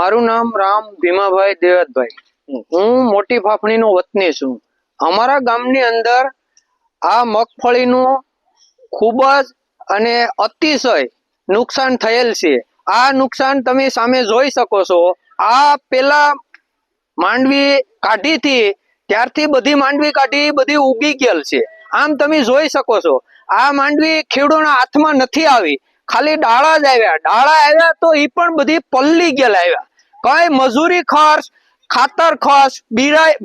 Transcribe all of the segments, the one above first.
મારું નામ રામ ભીમાભાઈ દેવતભાઈ. હું મોટી ફાફણીનો વતની છું. અમારા ગામની અંદર આ મગફળીનું ખૂબ જ અને અતિશય નુકસાન થયેલ છે. આ નુકસાન તમે સામે જોઈ શકો છો. આ પેલા માંડવી કાઢી હતી, ત્યારથી બધી માંડવી કાઢી બધી ઉગી ગયેલ છે. આમ તમે જોઈ શકો છો. આ માંડવી ખેડૂતના હાથમાં નથી આવી. ખાલી ડાળા જ આવ્યા. ડાળા આવ્યા તો એ પણ બધી પલ્લી ગયેલા આવ્યા. કઈ મજૂરી ખર્ચ, ખાતર ખર્ચ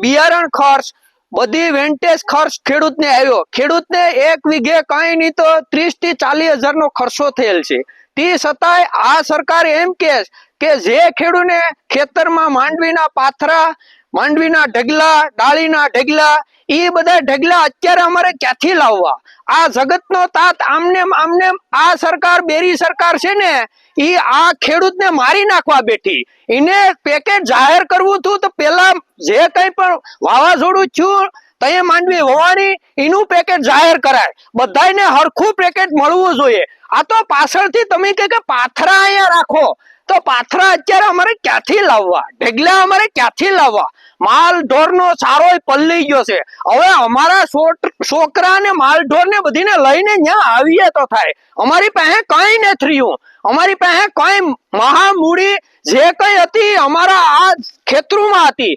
બિયારણ ખર્ચ, બધી વેન્ટેજ ખર્ચ ખેડૂતને આવ્યો. ખેડૂતને એક વીઘે કઈ નહીં તો ત્રીસથી ચાલીસ હજાર નો ખર્ચો થયેલ છે. તે છતાંય આ સરકાર એમ કે કે જે ખેડૂને ખેતરમાં માંડવીના પાથરા, માંડવીના ઢગલા, ડાળીના ઢગલા એ બધા ઢગલા અત્યારે અમારે ક્યાંથી લાવવા? આ જગતનો તાત આમને આમને આ સરકાર, બેરી સરકાર છે ને ઈ આ ખેડૂતને મારી નાખવા બેઠી. એને પેકેટ જાહેર કરવું હતું તો પેલા જે કઈ પણ વાવાઝોડું થયું તઈએ માંડવી હોવાની એનું પેકેટ જાહેર કરાય. બધાને હરખું પેકેટ મળવું જોઈએ. આ તો પાછળથી તમે કે કે પાથરા અહીંયા રાખો. તો પાથરા અત્યારે અમારે ક્યાંથી લાવવા? ઢેગલા અમારે ક્યાંથી લાવવા? માલ ઢોર નો સારો પલ્લી ગયો છે. હવે અમારા છોકરા ને માલ ઢોર ને બધીને લઈને ત્યાં આવીએ તો થાય. અમારી પાસે કઈ નથી રહ્યું અમારી પાસે કઈ મહામૂડી જે કઈ હતી, અમારા આ ખેતરોમાં હતી.